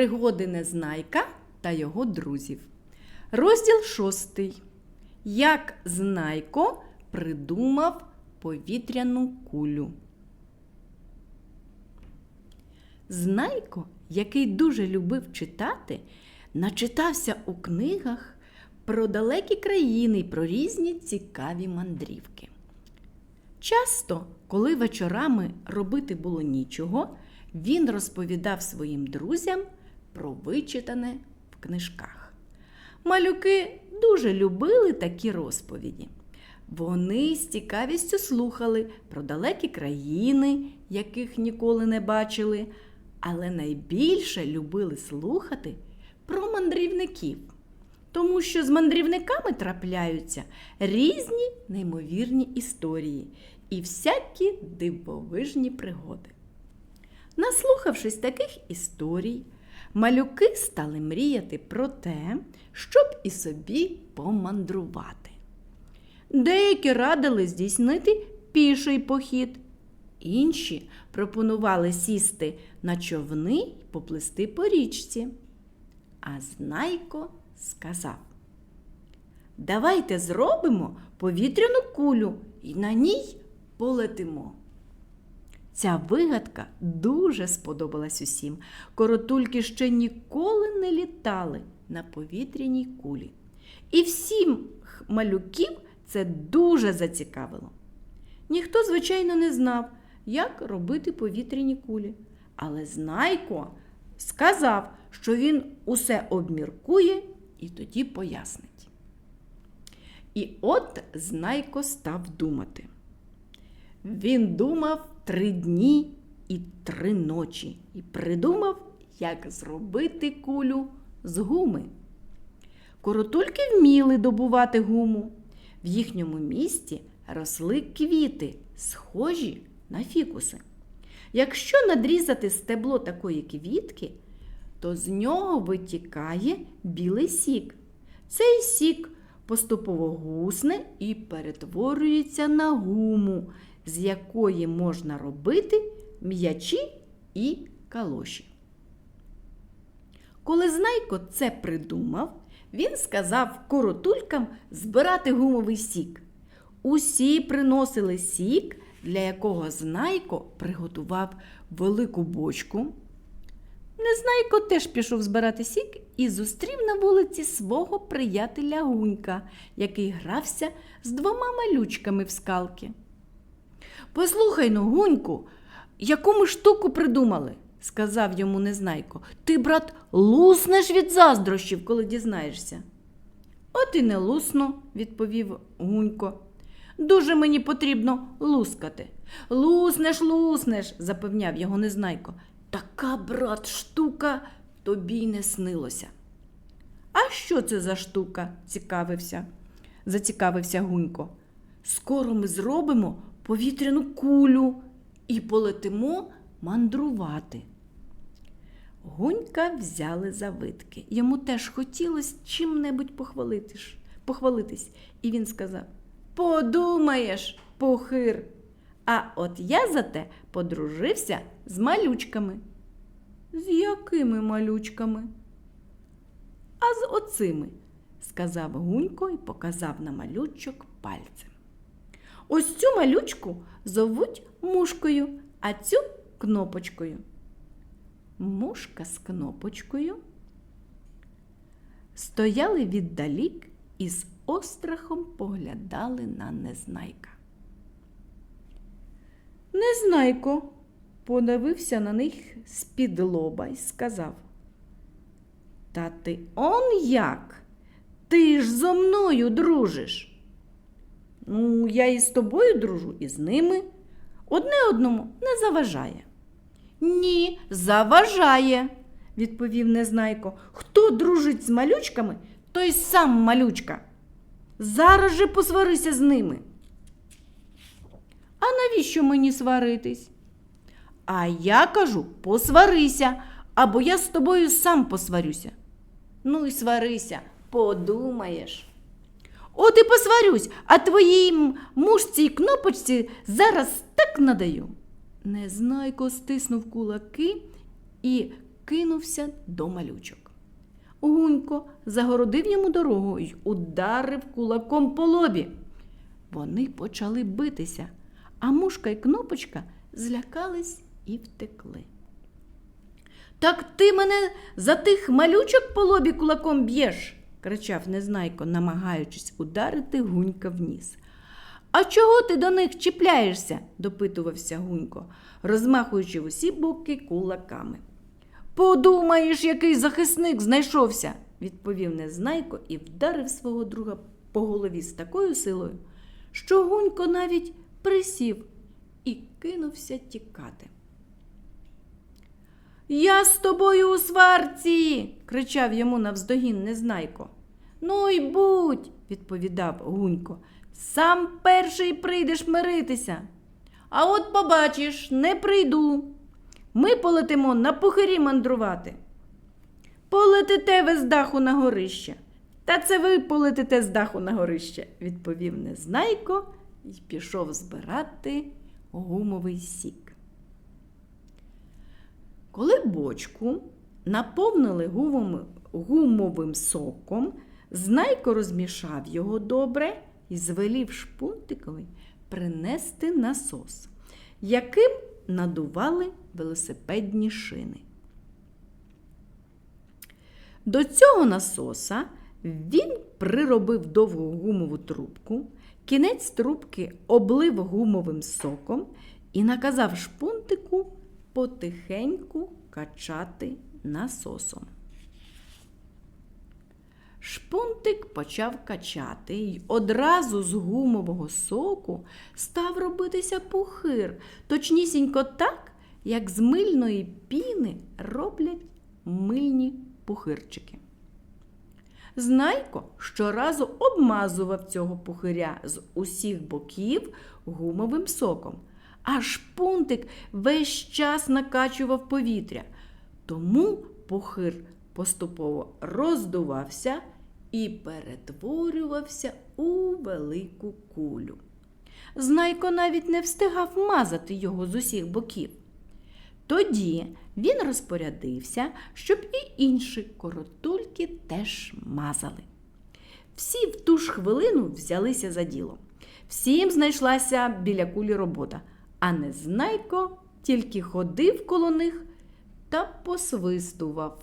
Пригоди Незнайка та його друзів. Розділ шостий. Як Знайко придумав повітряну кулю. Знайко, який дуже любив читати, начитався у книгах про далекі країни й про різні цікаві мандрівки. Часто, коли вечорами робити було нічого, він розповідав своїм друзям про вичитане в книжках. Малюки дуже любили такі розповіді. Вони з цікавістю слухали про далекі країни, яких ніколи не бачили, але найбільше любили слухати про мандрівників, тому що з мандрівниками трапляються різні неймовірні історії і всякі дивовижні пригоди. Наслухавшись таких історій, малюки стали мріяти про те, щоб і собі помандрувати. Деякі радили здійснити піший похід, інші пропонували сісти на човни й поплисти по річці. А Знайко сказав: Давайте зробимо повітряну кулю і на ній полетимо. Ця вигадка дуже сподобалась усім. Коротульки ще ніколи не літали на повітряній кулі. І всім малюків це дуже зацікавило. Ніхто, звичайно, не знав, як робити повітряні кулі. Але Знайко сказав, що він усе обміркує і тоді пояснить. І от Знайко став думати. Він думав три дні і три ночі і придумав, як зробити кулю з гуми. Коротульки вміли добувати гуму. В їхньому місті росли квіти, схожі на фікуси. Якщо надрізати стебло такої квітки, то з нього витікає білий сік. Цей сік поступово гусне і перетворюється на гуму, з якої можна робити м'ячі і калоші. Коли Знайко це придумав, він сказав коротулькам збирати гумовий сік. Усі приносили сік, для якого Знайко приготував велику бочку. Незнайко теж пішов збирати сік і зустрів на вулиці свого приятеля Гунька, який грався з двома малючками в скалки. Послухай ну, Гуньку, яку ми штуку придумали, сказав йому Незнайко. Ти, брат, луснеш від заздрощів, коли дізнаєшся. От і не лусну, відповів Гунько. Дуже мені потрібно лускати. Луснеш, луснеш, запевняв його Незнайко. Така, брат, штука тобі й не снилося. А що це за штука? цікавився, зацікавився Гунько. Скоро ми зробимо повітряну кулю і полетимо мандрувати. Гунька взяли за витки. Йому теж хотілося чим-небудь похвалитись. І він сказав: Подумаєш, похир. А от я зате подружився з малючками. З якими малючками? А з оцими, сказав Гунько і показав на малючок пальцем. Ось цю малючку зовуть мушкою, а цю кнопочкою. Мушка з кнопочкою стояли віддалік і з острахом поглядали на Незнайка. Незнайко подивився на них з-під лоба і сказав. Та ти он як? Ти ж зо мною дружиш. Ну, я і з тобою дружу, і з ними. Одне одному не заважає. Ні, заважає, відповів Незнайко. Хто дружить з малючками, той сам малючка. Зараз же посварися з ними. А навіщо мені сваритись? А я кажу, посварися, або я з тобою сам посварюся. Ну і сварися, подумаєш. От і посварюсь, а твоїй мушці й кнопочці зараз так надаю. Незнайко стиснув кулаки і кинувся до малючок. Гунько загородив йому дорогу й ударив кулаком по лобі. Вони почали битися, а мушка й кнопочка злякались і втекли. Так ти мене за тих малючок по лобі кулаком б'єш, кричав Незнайко, намагаючись ударити гунька в ніс. А чого ти до них чіпляєшся? допитувався Гунько, розмахуючи в усі боки кулаками. Подумаєш, який захисник знайшовся, відповів Незнайко і вдарив свого друга по голові з такою силою, що Гунько навіть присів і кинувся тікати. Я з тобою у сварці. кричав йому навздогін Незнайко. Ну й будь, відповідав Гунько. Сам перший прийдеш миритися. А от побачиш, не прийду. Ми полетимо на пухирі мандрувати. Полетите ви з даху на горище. Та це ви полетите з даху на горище, відповів Незнайко і пішов збирати гумовий сік. Коли бочку наповнили гумовим, гумовим соком, Знайко розмішав його добре і звелів шпунтикові принести насос, яким надували велосипедні шини. До цього насоса він приробив довгу гумову трубку, кінець трубки облив гумовим соком і наказав шпунтику потихеньку качати насосом. Шпунтик почав качати й одразу з гумового соку став робитися пухир, точнісінько так, як з мильної піни роблять мильні пухирчики. Знайко щоразу обмазував цього пухиря з усіх боків гумовим соком, а шпунтик весь час накачував повітря. Тому пухир поступово роздувався і перетворювався у велику кулю. Знайко навіть не встигав мазати його з усіх боків. Тоді він розпорядився, щоб і інші коротульки теж мазали. Всі в ту ж хвилину взялися за діло. Всім знайшлася біля кулі робота, а Незнайко тільки ходив коло них та посвистував.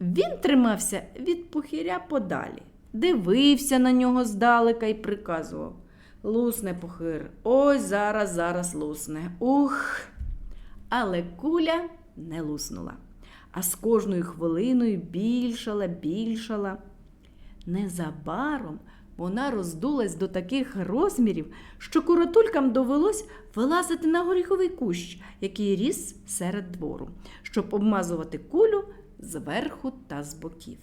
Він тримався від пухиря подалі, дивився на нього здалека і приказував Лусне пухир, ось зараз, зараз лусне. Ух. Але куля не луснула, а з кожною хвилиною більшала, більшала. Незабаром вона роздулась до таких розмірів, що коротулькам довелось вилазити на горіховий кущ, який ріс серед двору, щоб обмазувати кулю зверху та з боків.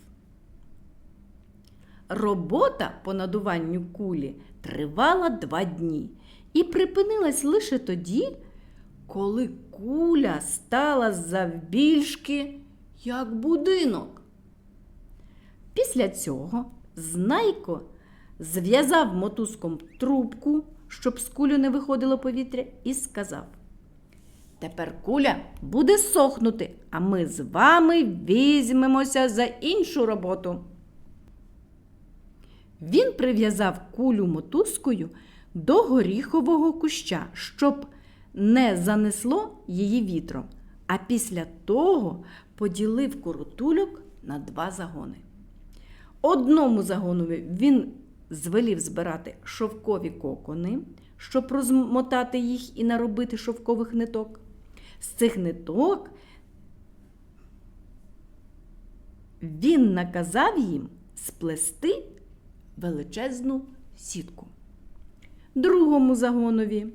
Робота по надуванню кулі тривала два дні і припинилась лише тоді, коли куля стала завбільшки, як будинок. Після цього Знайко зв'язав мотузком трубку, щоб з кулю не виходило повітря, і сказав Тепер куля буде сохнути, а ми з вами візьмемося за іншу роботу. Він прив'язав кулю мотузкою до горіхового куща, щоб не занесло її вітром, а після того поділив коротульок на два загони. Одному загонові він звелів збирати шовкові кокони, щоб розмотати їх і наробити шовкових ниток. З цих ниток він наказав їм сплести величезну сітку. Другому загонові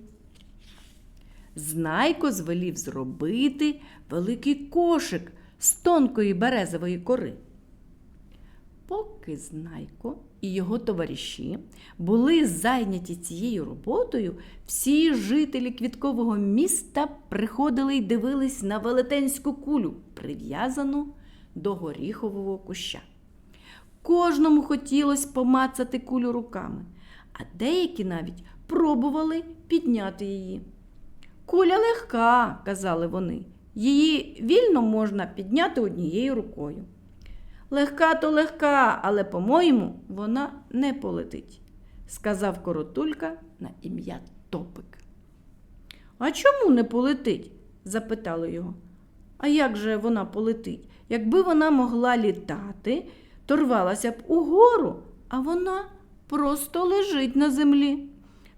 Знайко звелів зробити великий кошик з тонкої березової кори. Поки Знайко і його товариші були зайняті цією роботою, всі жителі квіткового міста приходили й дивились на велетенську кулю, прив'язану до горіхового куща. Кожному хотілося помацати кулю руками, а деякі навіть пробували підняти її. Куля легка, казали вони, Її вільно можна підняти однією рукою. Легка то легка, але, по-моєму, вона не полетить, сказав коротулька на ім'я Топик. А чому не полетить? запитали його. А як же вона полетить? Якби вона могла літати, то рвалася б угору, а вона просто лежить на землі.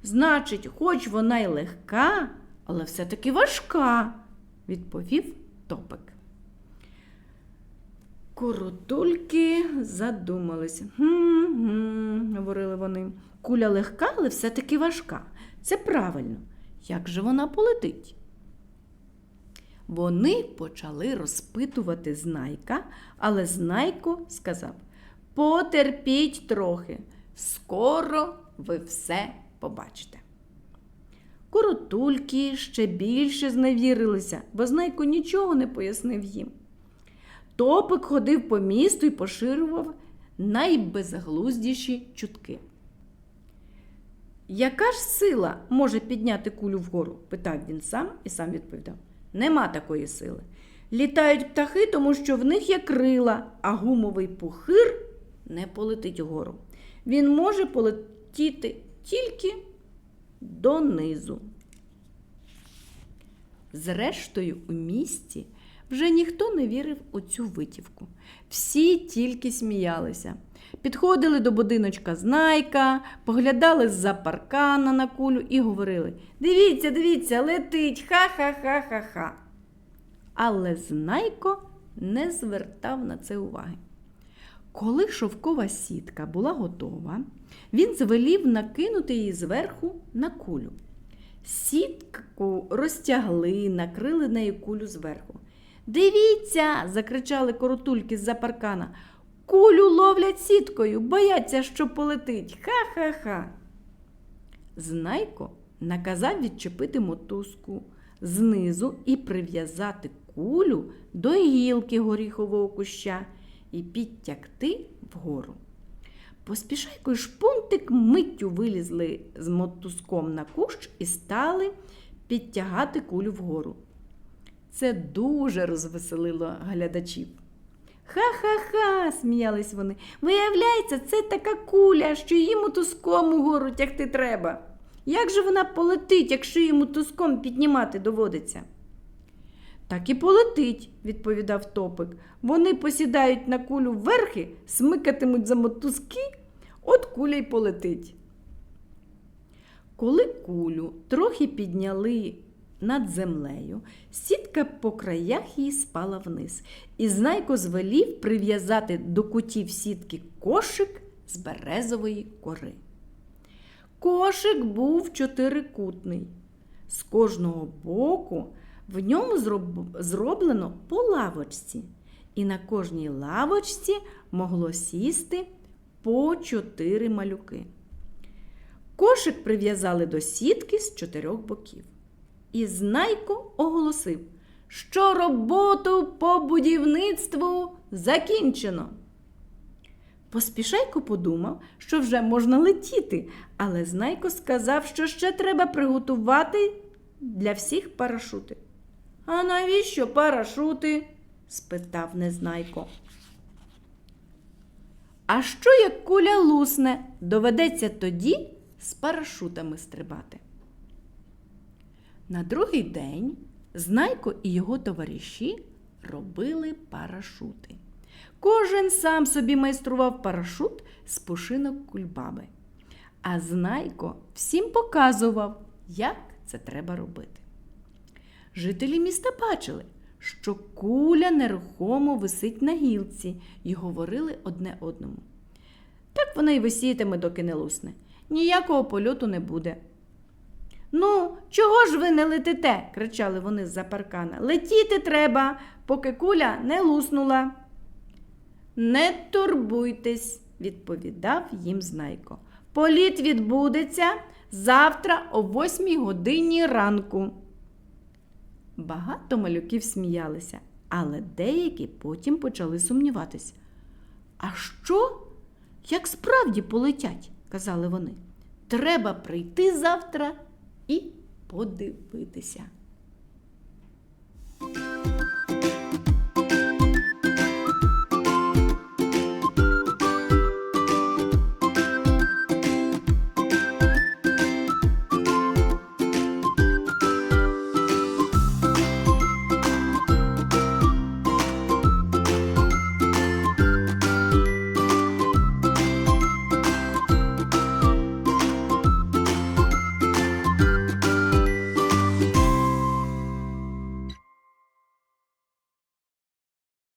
Значить, хоч вона й легка, але все-таки важка, відповів Топик. Коротульки задумалися. Гм-гм, говорили вони. Куля легка, але все-таки важка. Це правильно. Як же вона полетить? Вони почали розпитувати знайка, але знайко сказав: Потерпіть трохи, скоро ви все побачите. Коротульки ще більше зневірилися, бо знайко нічого не пояснив їм. Топик ходив по місту і поширював найбезглуздіші чутки. Яка ж сила може підняти кулю вгору? питав він сам і сам відповідав. Нема такої сили. Літають птахи, тому що в них є крила, а гумовий пухир не полетить угору. Він може полетіти тільки донизу. Зрештою, у місті вже ніхто не вірив у цю витівку. Всі тільки сміялися. Підходили до будиночка знайка, поглядали з-за паркана на кулю і говорили: Дивіться, дивіться, летить, ха-ха-ха-ха-ха. Але знайко не звертав на це уваги. Коли шовкова сітка була готова, він звелів накинути її зверху на кулю. Сітку розтягли, накрили нею кулю зверху. Дивіться, закричали коротульки з-за паркана. Кулю ловлять сіткою, бояться, що полетить. Ха-ха-ха. Знайко наказав відчепити мотузку знизу і прив'язати кулю до гілки горіхового куща і підтягти вгору. Поспішайко й шпунтик миттю вилізли з мотузком на кущ і стали підтягати кулю вгору. Це дуже розвеселило глядачів. Ха-ха-ха, сміялись вони. Виявляється, це така куля, що її мотузком угору тягти треба. Як же вона полетить, якщо її мотузком піднімати доводиться? Так і полетить, відповідав топик. Вони посідають на кулю вверхи, смикатимуть за мотузки, от куля й полетить. Коли кулю трохи підняли над землею, сітка по краях її спала вниз, і знайко звелів прив'язати до кутів сітки кошик з березової кори. Кошик був чотирикутний. З кожного боку в ньому зроб- зроблено по лавочці, і на кожній лавочці могло сісти по чотири малюки. Кошик прив'язали до сітки з чотирьох боків. І знайко оголосив, що роботу по будівництву закінчено. Поспішайко подумав, що вже можна летіти, але знайко сказав, що ще треба приготувати для всіх парашути. А навіщо парашути? спитав незнайко. А що як куля лусне, доведеться тоді з парашутами стрибати? На другий день Знайко і його товариші робили парашути. Кожен сам собі майстрував парашут з пушинок кульбаби. А Знайко всім показував, як це треба робити. Жителі міста бачили, що куля нерухомо висить на гілці, і говорили одне одному. Так вона й висітиме, доки не лусне. Ніякого польоту не буде. Ну, чого ж ви не летите? кричали вони з-за паркана. Летіти треба, поки куля не луснула. Не турбуйтесь, відповідав їм знайко. Політ відбудеться завтра о восьмій годині ранку. Багато малюків сміялися, але деякі потім почали сумніватись. А що, як справді полетять? казали вони. Треба прийти завтра і подивитися.